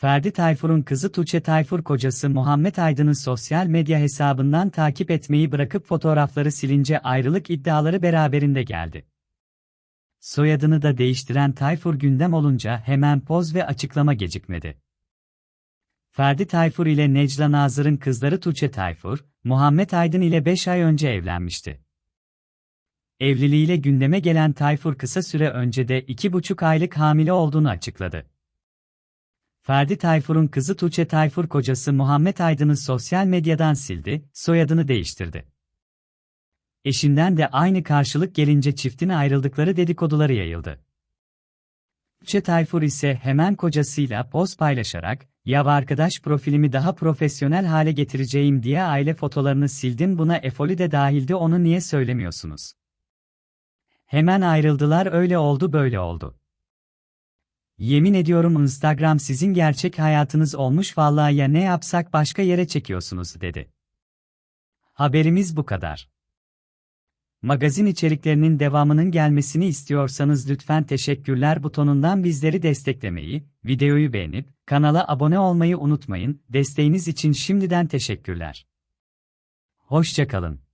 Ferdi Tayfur'un kızı Tuğçe Tayfur kocası Muhammed Aydın'ı sosyal medya hesabından takip etmeyi bırakıp fotoğrafları silince ayrılık iddiaları beraberinde geldi. Soyadını da değiştiren Tayfur gündem olunca hemen poz ve açıklama gecikmedi. Ferdi Tayfur ile Necla Nazır'ın kızları Tuğçe Tayfur, Muhammed Aydın ile 5 ay önce evlenmişti. Evliliğiyle gündeme gelen Tayfur kısa süre önce de 2,5 aylık hamile olduğunu açıkladı. Ferdi Tayfur'un kızı Tuğçe Tayfur kocası Muhammed Aydın'ı sosyal medyadan sildi, soyadını değiştirdi. Eşinden de aynı karşılık gelince çiftin ayrıldıkları dedikoduları yayıldı. Tuğçe Tayfur ise hemen kocasıyla poz paylaşarak, ya arkadaş profilimi daha profesyonel hale getireceğim diye aile fotolarını sildim buna Efoli de dahildi onu niye söylemiyorsunuz? Hemen ayrıldılar öyle oldu böyle oldu. Yemin ediyorum Instagram sizin gerçek hayatınız olmuş vallahi ya ne yapsak başka yere çekiyorsunuz dedi. Haberimiz bu kadar. Magazin içeriklerinin devamının gelmesini istiyorsanız lütfen teşekkürler butonundan bizleri desteklemeyi, videoyu beğenip kanala abone olmayı unutmayın. Desteğiniz için şimdiden teşekkürler. Hoşçakalın.